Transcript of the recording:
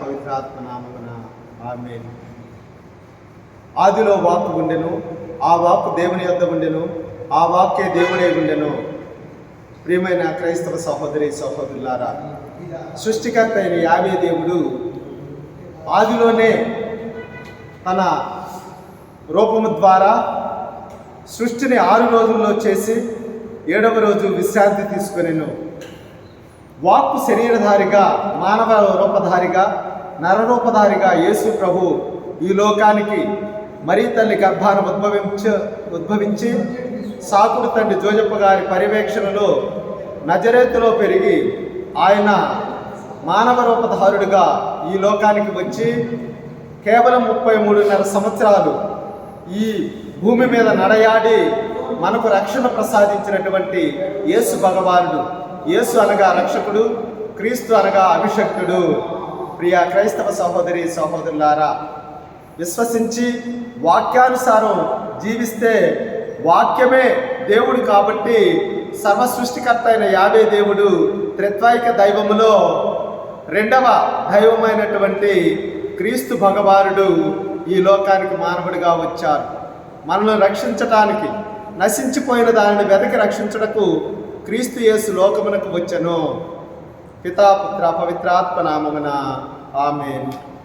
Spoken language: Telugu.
పవిత్రాత్మ నామమున ఆమె ఆదిలో వాక్కు ఉండెను ఆ వాక్కు దేవుని యొద్ద ఉండెను ఆ వాక్యే దేవుడే ఉండెను ప్రియమైన క్రైస్తవ సహోదరి సహోదరులారా సృష్టికర్త అయిన యావే దేవుడు ఆదిలోనే తన రూపము ద్వారా సృష్టిని ఆరు రోజుల్లో చేసి ఏడవ రోజు విశ్రాంతి తీసుకునేను. వాక్కు శరీరధారిగా మానవ రూపధారిగా నరరూపధారిగా యేసు ప్రభు ఈ లోకానికి మరీ తల్లి గర్భాన ఉద్భవించ ఉద్భవించి సాకుడు తండ్రి జోజప్ప గారి పర్యవేక్షణలో నజరేతులో పెరిగి ఆయన మానవ రూపధారుడిగా ఈ లోకానికి వచ్చి కేవలం ముప్పై మూడున్నర సంవత్సరాలు ఈ భూమి మీద నడయాడి మనకు రక్షణ ప్రసాదించినటువంటి యేసు భగవానుడు. యేసు అనగా రక్షకుడు క్రీస్తు అనగా అభిషక్తుడు. ప్రియ క్రైస్తవ సహోదరి సహోదరులారా విశ్వసించి వాక్యానుసారం జీవిస్తే వాక్యమే దేవుడు కాబట్టి సర్వ సృష్టికర్త అయిన యావే దేవుడు త్రిత్వాయిక దైవములో రెండవ దైవమైనటువంటి క్రీస్తు భగవానుడు ఈ లోకానికి మానవుడిగా వచ్చారు. మనల్ని రక్షించటానికి నశించిపోయిన దానిని వెతకి రక్షించుటకు క్రీస్తు యేసు లోకమునకు వచ్చను. పితాపుత్ర పవిత్రాత్మ నామమున. ఆమెన్.